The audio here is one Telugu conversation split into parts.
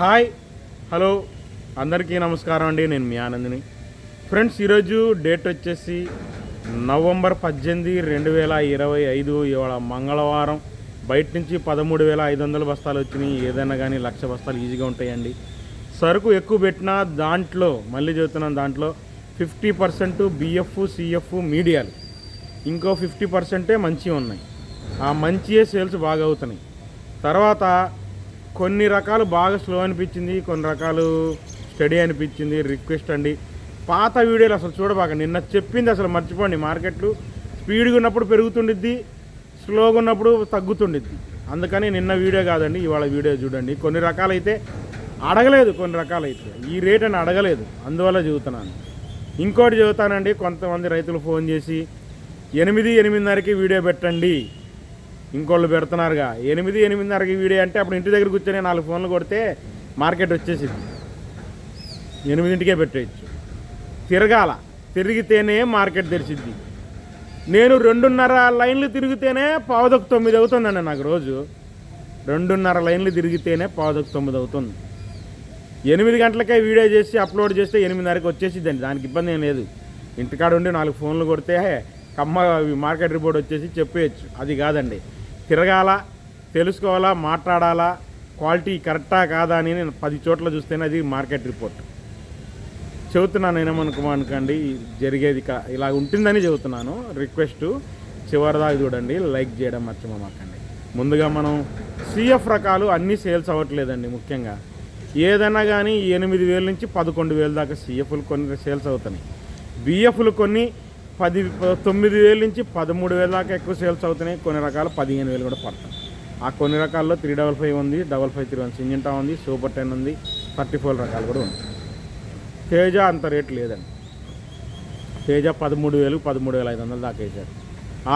హాయ్ హలో అందరికీ నమస్కారం అండి. నేను మీ ఆనందిని. ఫ్రెండ్స్ ఈరోజు డేట్ వచ్చేసి నవంబర్ పద్దెనిమిది రెండు వేల ఇరవై ఐదు. ఇవాళ మంగళవారం. బయట నుంచి పదమూడు వేల ఐదు వందల బస్తాలు వచ్చినాయి. ఏదైనా కానీ లక్ష బస్తాలు ఈజీగా ఉంటాయండి. సరుకు ఎక్కువ పెట్టినా దాంట్లో మళ్ళీ చెబుతున్నాను దాంట్లో ఫిఫ్టీ పర్సెంట్ బిఎఫ్ సిఎఫ్ మీడియాలు. ఇంకో ఫిఫ్టీ పర్సెంటే మంచివి ఉన్నాయి. ఆ మంచియే సేల్స్ బాగా అవుతున్నాయి. తర్వాత కొన్ని రకాలు బాగా స్లో అనిపించింది కొన్ని రకాలు స్టడీ అనిపించింది రిక్వెస్ట్ అండి. పాత వీడియోలు అసలు చూడబాక నిన్న చెప్పింది అసలు మర్చిపోండి. మార్కెట్లు స్పీడ్గా ఉన్నప్పుడు పెరుగుతుండిద్ది స్లోగా ఉన్నప్పుడు తగ్గుతుండిద్ది. అందుకని నిన్న వీడియో కాదండి ఇవాళ వీడియో చూడండి. కొన్ని రకాలైతే అడగలేదు కొన్ని రకాలైతే. ఈ రేట్ అని అడగలేదు అందువల్ల చెబుతున్నాను. ఇంకోటి చెబుతానండి కొంతమంది రైతులు ఫోన్ చేసి ఎనిమిది ఎనిమిదిన్నరకి వీడియో పెట్టండి. ఇంకోళ్ళు పెడుతున్నారుగా. ఎనిమిది ఎనిమిదిన్నరకి వీడియో అంటే అప్పుడు ఇంటి దగ్గర కూర్చొని నాలుగు ఫోన్లు కొడితే మార్కెట్ వచ్చేసింది. ఎనిమిదింటికే పెట్టేయచ్చు. తిరగాల. తిరిగితేనే మార్కెట్ తెరిచిద్ది. నేను రెండున్నర లైన్లు తిరిగితేనే పావుదకు తొమ్మిది అవుతుందండి నాకు రోజు. రెండున్నర లైన్లు తిరిగితేనే పావుదకు తొమ్మిది అవుతుంది. ఎనిమిది గంటలకే వీడియో చేసి అప్లోడ్ చేస్తే ఎనిమిదిన్నరకి వచ్చేసిద్దండి. దానికి ఇబ్బంది ఏం లేదు. ఇంటికాడ ఉండి నాలుగు ఫోన్లు కొడితే కమ్మ మార్కెట్ రిపోర్ట్ వచ్చేసి చెప్పేయచ్చు. అది కాదండి. తిరగాల తెలుసుకోవాలా మాట్లాడాలా క్వాలిటీ కరెక్టా కాదా అని నేను పది చోట్ల చూస్తేనే అది మార్కెట్ రిపోర్ట్. చెబుతున్నాను ఏమనుకోమా అనుకోండి జరిగేది కా ఇలా ఉంటుందని చెబుతున్నాను. రిక్వెస్ట్ చివరిదాకా చూడండి లైక్ చేయడం మర్చిపోమాకండి. ముందుగా మనం సిఎఫ్ రకాలు అన్నీ సేల్స్ అవ్వట్లేదండి ముఖ్యంగా. ఏదైనా కానీ ఎనిమిది వేల నుంచి పదకొండు వేల దాకా సిఎఫ్లు కొన్ని సేల్స్ అవుతున్నాయి. బిఎఫ్లు కొన్ని పది తొమ్మిది వేల నుంచి పదమూడు వేల దాకా ఎక్కువ సేల్స్ అవుతున్నాయి. కొన్ని రకాలు పదిహేను వేలు కూడా పడతాయి. ఆ కొన్ని రకాల్లో త్రీ డబల్ ఫైవ్ ఉంది double five three one Syngenta ఉంది సూపర్ టెన్ ఉంది థర్టీ ఫోర్ రకాలు కూడా ఉంది తేజ అంత రేట్ లేదండి. తేజ పదమూడు వేలు పదమూడు వేల ఐదు వందలు దాకా వేశారు.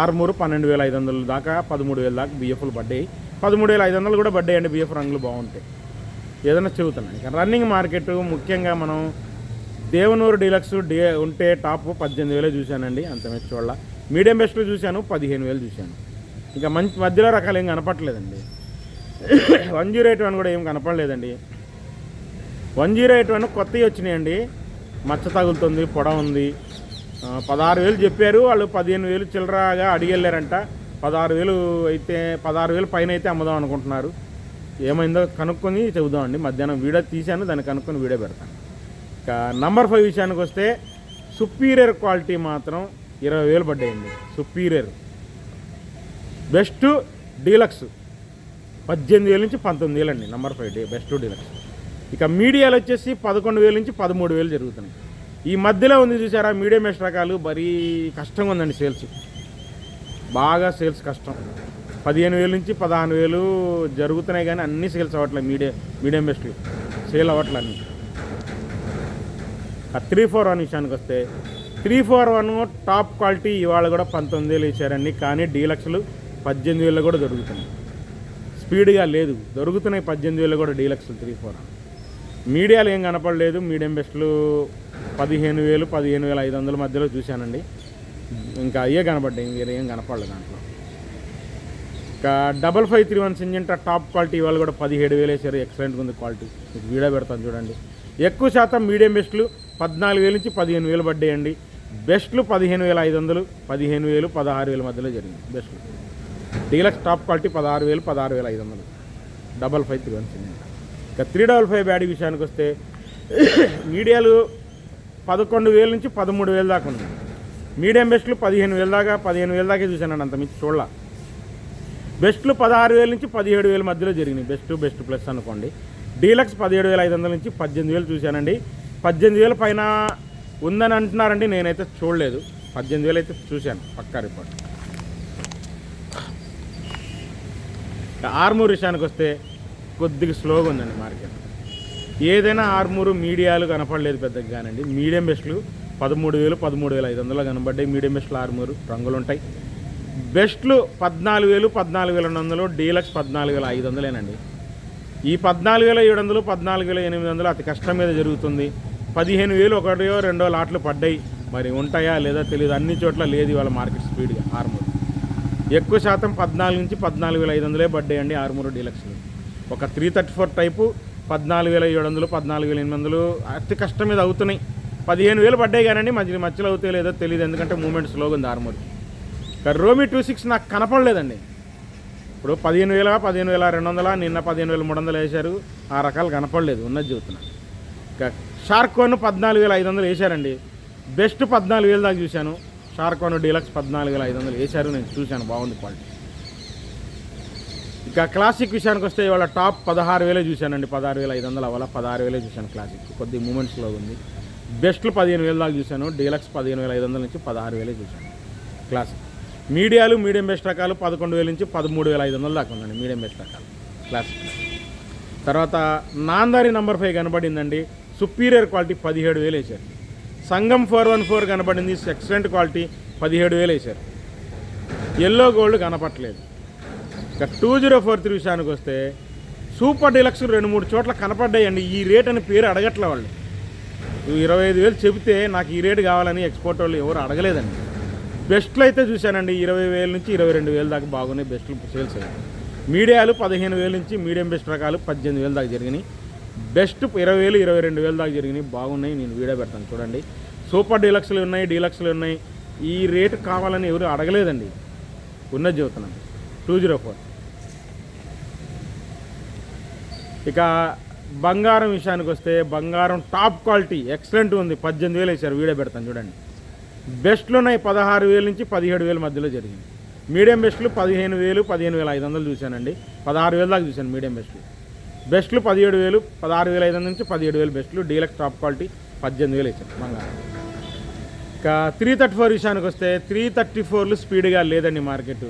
ఆరుమూరు పన్నెండు వేల ఐదు వందలు దాకా పదమూడు వేల దాకా బిఎఫ్లు పడ్డాయి. పదమూడు వేల ఐదు వందలు కూడా పడ్డాయండి బిఎఫ్ రంగులు బాగుంటాయి ఏదైనా చెబుతున్నాను. రన్నింగ్ మార్కెట్ ముఖ్యంగా మనం దేవనూరు డీలక్స్ డే ఉంటే టాప్ పద్దెనిమిది వేలే చూశానండి అంత మెచ్చోళ్ళ చూడాల. మీడియం బెస్ట్లో చూశాను పదిహేను వేలు చూశాను. ఇంకా మంచి మధ్యలో రకాలు ఏం కనపట్లేదండి వన్ జీరో ఎయిట్ వన్ కూడా ఏం కనపడలేదండి. వన్ జీరో ఎయిట్ వన్ కొత్తవి వచ్చినాయండి. మచ్చ తగులుతుంది పొడ ఉంది. పదహారు వేలు చెప్పారు వాళ్ళు పదిహేను వేలు చిల్లరగా అడిగెళ్ళారంట. పదహారు వేలు అయితే పదహారు వేలు పైన అయితే అమ్ముదాం అనుకుంటున్నారు. ఏమైందో కనుక్కొని చెబుదామండి. మధ్యాహ్నం వీడియో తీశాను దాన్ని కనుక్కొని వీడియో పెడతాను. నంబర్ ఫైవ్ విషయానికి వస్తే సుపీరియర్ క్వాలిటీ మాత్రం ఇరవై వేలు పడ్డాయండి. సుపీరియర్ బెస్ట్ డీలక్స్ పద్దెనిమిది వేల నుంచి పంతొమ్మిది వేలు అండి number five day best deluxe ఇక మీడియాలు వచ్చేసి పదకొండు వేల నుంచి పదమూడు వేలు జరుగుతున్నాయి. ఈ మధ్యలో ఉంది చూసారా మీడియం బెస్ట్ రకాలు మరీ కష్టంగా ఉందండి సేల్స్. బాగా సేల్స్ కష్టం. పదిహేను వేలు నుంచి పదహారు వేలు జరుగుతున్నాయి కానీ అన్ని సేల్స్ అవ్వట్లేదు మీడియం మీడియం బెస్ట్లు సేల్ అవ్వట్లేదు ఆ త్రీ ఫోర్ వన్ విషయానికి వస్తే three four one top quality ఇవాళ కూడా పంతొమ్మిది వేలు ఇచ్చారండి. కానీ డీలక్స్లు పద్దెనిమిది వేలు కూడా దొరుకుతున్నాయి. స్పీడ్గా లేదు. దొరుకుతున్నాయి పద్దెనిమిది వేలు కూడా డీలక్స్లు త్రీ ఫోర్ మీడియాలు ఏం కనపడలేదు. మీడియం బెస్ట్లు పదిహేను వేలు పదిహేను వేల ఐదు వందల మధ్యలో చూశానండి. ఇంకా అయ్యే కనపడ్డాయి. వేరే ఏం కనపడలేదు దాంట్లో. ఇంకా double five three one Syngenta top quality ఇవాళ కూడా పదిహేడు వేలు వేసారు. ఎక్సలెంట్గా ఉంది క్వాలిటీ. మీకు వీడియో పెడతాను చూడండి. ఎక్కువ శాతం మీడియం బెస్ట్లు పద్నాలుగు వేల నుంచి పదిహేను వేలు పడ్డాయండి. బెస్ట్లు పదిహేను వేల ఐదు వందలు పదిహేను వేలు పదహారు వేల మధ్యలో జరిగింది బెస్ట్లు. డీలక్స్ టాప్ క్వాలిటీ పదహారు వేలు పదహారు వేల ఐదు వందలు. డబల్ ఫైవ్ త్రీ వన్ ఇక త్రీ డబల్ ఫైవ్ బ్యాడీ విషయానికి వస్తే మీడియాలు పదకొండు వేల నుంచి పదమూడు వేల దాకా ఉంది మీడియం బెస్ట్లు పదిహేను వేల దాకా పదిహేను వేల దాకా చూశానండి అంత మించి చూడాల. బెస్ట్లు పదహారు వేల నుంచి పదిహేడు వేల మధ్యలో జరిగినాయి. బెస్ట్ బెస్ట్ ప్లస్ అనుకోండి. డీలక్స్ పదిహేడు వేల ఐదు వందల నుంచి పద్దెనిమిది వేలు చూశానండి. పద్దెనిమిది వేల పైన ఉందని అంటున్నారండి నేనైతే చూడలేదు. పద్దెనిమిది వేలు అయితే చూశాను పక్కా రిపోర్ట్ ఆర్మూర్ విషయానికి వస్తే కొద్దిగా స్లోగా ఉందండి మార్కెట్ ఏదైనా ఆర్మూరు మీడియాలు కనపడలేదు పెద్దగా కానండి. మీడియం బెస్ట్లు పదమూడు వేలు పదమూడు వేల ఐదు వందలు కనబడ్డాయి. మీడియం బెస్ట్లు ఆర్మూరు రంగులు ఉంటాయి. బెస్ట్లు పద్నాలుగు వేలు పద్నాలుగు వేల రెండు వందలు డీలక్స్ పద్నాలుగు వేల ఐదు వందలేనండి. ఈ పద్నాలుగు వేల ఏడు వందలు పద్నాలుగు వేల ఎనిమిది వందలు అతి కష్టం మీద జరుగుతుంది. పదిహేను వేలు ఒకటో రెండో లాట్లు పడ్డాయి. మరి ఉంటాయా లేదా తెలియదు అన్ని చోట్ల లేదు ఇవాళ మార్కెట్ స్పీడ్గా. ఆర్మూర్. ఎక్కువ శాతం పద్నాలుగు నుంచి పద్నాలుగు వేల ఐదు వందలే పడ్డాయండి ఆర్మూర్ డీలక్స్లు. ఒక త్రీ థర్టీ ఫోర్ టైపు పద్నాలుగు వేల ఏడు వందలు పద్నాలుగు వేల ఎనిమిది వందలు అతి కష్టం మీద అవుతున్నాయి. పదిహేను వేలు పడ్డాయి కానీ మధ్య మధ్యలో అవుతాయి లేదో తెలియదు ఎందుకంటే మూమెంట్ స్లోగా ఉంది ఆర్మూర్. రోమి టూ సిక్స్ నాకు కనపడలేదండి. ఇప్పుడు పదిహేను వేల పదిహేను వేల రెండు వందల నిన్న పదిహేను వేల మూడు వందలు వేశారు. ఆ రకాలు కనపడలేదు. ఉన్నది చెబుతున్నా. ఇంకా షార్క్ వన్ పద్నాలుగు వేల ఐదు వందలు వేశారండి. బెస్ట్ పద్నాలుగు వేలు దాకా చూశాను. షార్క్ వన్ డీలక్స్ పద్నాలుగు వేల ఐదు వందలు వేశారు నేను చూశాను బాగుంది క్వాలిటీ. ఇక క్లాసిక్ విషయానికి వస్తే ఇవాళ టాప్ పదహారు వేలే చూశానండి. పదహారు వేల ఐదు వందలు అవ్వాల? పదహారు వేలే చూశాను క్లాసిక్. కొద్ది మూమెంట్స్లో ఉంది. బెస్ట్లు పదిహేను వేల దాకా చూశాను. డీలక్స్ పదిహేను వేల ఐదు వందల నుంచి పదహారు వేలే చూశాను. క్లాసిక్. మీడియాలు మీడియం బెస్ట్ రకాలు పదకొండు వేల నుంచి పదమూడు వేల ఐదు వందలు దాకా ఉందండి. మీడియం బెస్ట్ రకాలు. క్లాసిక్. తర్వాత నాందారి నంబర్ ఫైవ్ కనబడిందండి. సుపీరియర్ క్వాలిటీ పదిహేడు వేలు వేశారు. సంగం ఫోర్ వన్ ఫోర్ కనబడింది ఎక్సలెంట్ క్వాలిటీ పదిహేడు వేలు వేశారు. ఎల్లో గోల్డ్ కనపట్లేదు ఇక టూ జీరో ఫోర్ త్రీ విషయానికి వస్తే సూపర్ డిలక్స్ రెండు మూడు చోట్ల కనపడ్డాయండి. ఈ రేట్ అని పేరు అడగట్లే వాళ్ళు. నువ్వు ఇరవై ఐదు వేలు చెబితే నాకు ఈ రేటు కావాలని ఎక్స్పోర్ట్ వాళ్ళు ఎవరు అడగలేదండి. బెస్ట్లు అయితే చూశానండి. ఇరవై వేల నుంచి ఇరవై రెండు వేలు దాకా బాగున్నాయి బెస్ట్లు సేల్స్ అయ్యాయి. మీడియాలు పదిహేను వేల నుంచి మీడియం బెస్ట్ రకాలు పద్దెనిమిది వేలు దాకా జరిగినాయి. బెస్ట్ ఇరవై వేలు ఇరవై రెండు వేలు దాకా జరిగినాయి. బాగున్నాయి. నేను వీడియో పెడతాను. చూడండి. సూపర్ డీలక్స్లు ఉన్నాయి డీలక్స్లు ఉన్నాయి. ఈ రేటు కావాలని ఎవరు అడగలేదండి. ఉన్నది చెబుతున్నాను టూ జీరో ఫోర్. ఇక బంగారం విషయానికి వస్తే బంగారం టాప్ క్వాలిటీ ఎక్సలెంట్ ఉంది. పద్దెనిమిది వేలు వేశారు. వీడియో పెడతాను. చూడండి. బెస్ట్లు ఉన్నాయి పదహారు వేల నుంచి పదిహేడు వేల మధ్యలో జరిగింది. మీడియం బెస్ట్లు పదిహేను వేలు పదిహేను వేల ఐదు వందలు చూశానండి. పదహారు వేల దాకా చూశాను మీడియం బెస్ట్లు. బెస్ట్లు పదిహేడు వేలు పదహారు వేల ఐదు వందల నుంచి పదిహేడు వేలు బెస్ట్లు డీలక్స్ టాప్ క్వాలిటీ పద్దెనిమిది వేలు వేసాను బంగారం. ఇంకా త్రీ థర్టీ ఫోర్ విషయానికి వస్తే త్రీ థర్టీ ఫోర్లు స్పీడ్గా లేదండి మార్కెట్.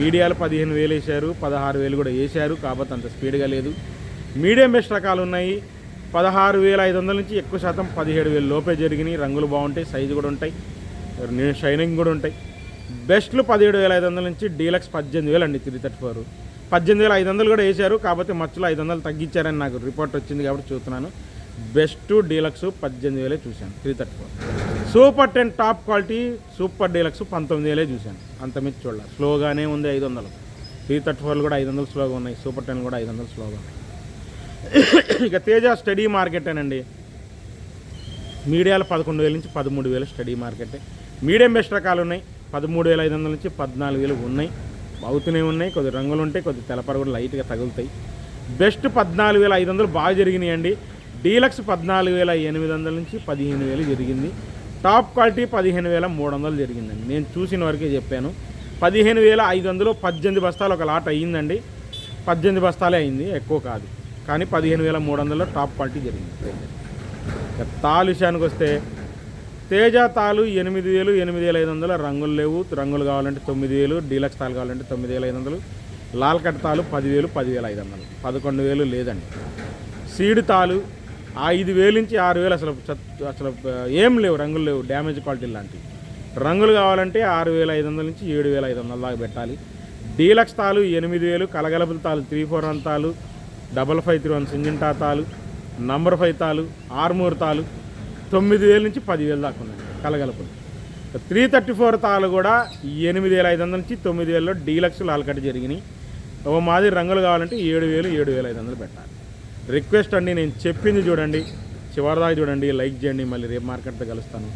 మీడియాలు పదిహేను వేలు వేశారు పదహారు వేలు కూడా వేశారు కాకపోతే అంత స్పీడ్గా లేదు. మీడియం బెస్ట్ రకాలు ఉన్నాయి. పదహారు వేల ఐదు వందల నుంచి ఎక్కువ శాతం పదిహేడు వేలు లోపే జరిగినాయి. రంగులు బాగుంటాయి సైజు కూడా ఉంటాయి షైనింగ్ కూడా ఉంటాయి. బెస్ట్లు పదిహేడు వేల ఐదు వందల నుంచి డీలక్స్ పద్దెనిమిది వేలు అండి త్రీ థర్టీ ఫోర్. పద్దెనిమిది వేల ఐదు వందలు కూడా వేశారు. కాకపోతే మచ్చులో ఐదు వందలు తగ్గించారని నాకు రిపోర్ట్ వచ్చింది కాబట్టి చూస్తున్నాను. బెస్ట్ డీలక్స్ పద్దెనిమిది వేలే చూశాను. Three thirty four. Super ten top quality super deluxe పంతొమ్మిది వేలే చూశాను. అంత మించి చూడాలి స్లోగానే ఉంది ఐదు వందలు. త్రీ థర్టీ ఫోర్లు కూడా ఐదు వందలు స్లోగా ఉన్నాయి. సూపర్ టెన్ కూడా ఐదు వందలు స్లోగా ఉన్నాయి. ఇక తేజ స్టడీ మార్కెటేనండి మీడియాలో పదకొండు వేల నుంచి పదమూడు వేల స్టడీ మార్కెట్. మీడియం బెస్ట్ రకాలు ఉన్నాయి. పదమూడు వేల ఐదు వందల నుంచి పద్నాలుగు వేలు ఉన్నాయి. అవుతూనే ఉన్నాయి. కొద్ది రంగులు ఉంటాయి కొద్ది తెలపర కూడా లైట్గా తగులుతాయి. బెస్ట్ పద్నాలుగు వేల ఐదు వందలు బాగా జరిగినాయండి. డీలక్స్ పద్నాలుగు వేల ఎనిమిది వందల నుంచి పదిహేను వేలు జరిగింది. టాప్ క్వాలిటీ పదిహేను వేల మూడు వందలు జరిగిందండి. నేను చూసిన వరకే చెప్పాను. పదిహేను వేల ఐదు వందలు పద్దెనిమిది బస్తాలు ఒక లాట్ అయ్యిందండి. పద్దెనిమిది బస్తాలే అయింది ఎక్కువ కాదు. కానీ పదిహేను వేల మూడు వందల్లో టాప్ క్వాలిటీ జరిగింది. ఇక విషయానికి వస్తే తేజ తాలు ఎనిమిది వేలు ఎనిమిది వేల ఐదు వందలు రంగులు లేవు. రంగులు కావాలంటే తొమ్మిది వేలు డీలక్స్ తాలు కావాలంటే తొమ్మిది వేల ఐదు వందలు. లాల్ కట్ తాలు పదివేలు పదివేల ఐదు వందలు. పదకొండు వేలు లేదండి. సీడ్ తాలు ఐదు వేలు నుంచి ఆరు వేలు అసలు అసలు ఏం లేవు రంగులు లేవు డ్యామేజ్ క్వాలిటీ లాంటివి రంగులు కావాలంటే ఆరు వేల ఐదు వందల నుంచి ఏడు వేల ఐదు వందల దాకా పెట్టాలి. డీలక్స్ తాలు ఎనిమిది వేలు కలగలపుల తాలు త్రీ ఫోర్ వన్ తాలు డబల్ ఫైవ్ త్రీ వన్ సింజింటా తాలు నంబర్ ఫైవ్ తాలు ఆర్మూర్ తాలు తొమ్మిది వేల నుంచి పదివేలు దాకా ఉన్నాయి కలగలుపులు. త్రీ థర్టీ ఫోర్ తాలు కూడా ఎనిమిది వేల ఐదు వందల నుంచి తొమ్మిది వేలలో డీలక్స్ లాల్కట్ జరిగినాయి. ఓ మాదిరి రంగులు కావాలంటే ఏడు వేలు ఏడు వేల ఐదు వందలు పెట్టాలి. రిక్వెస్ట్ అండి నేను చెప్పింది చూడండి చివరిదాకా చూడండి లైక్ చేయండి మళ్ళీ రేపు మార్కెట్తో కలుస్తాను.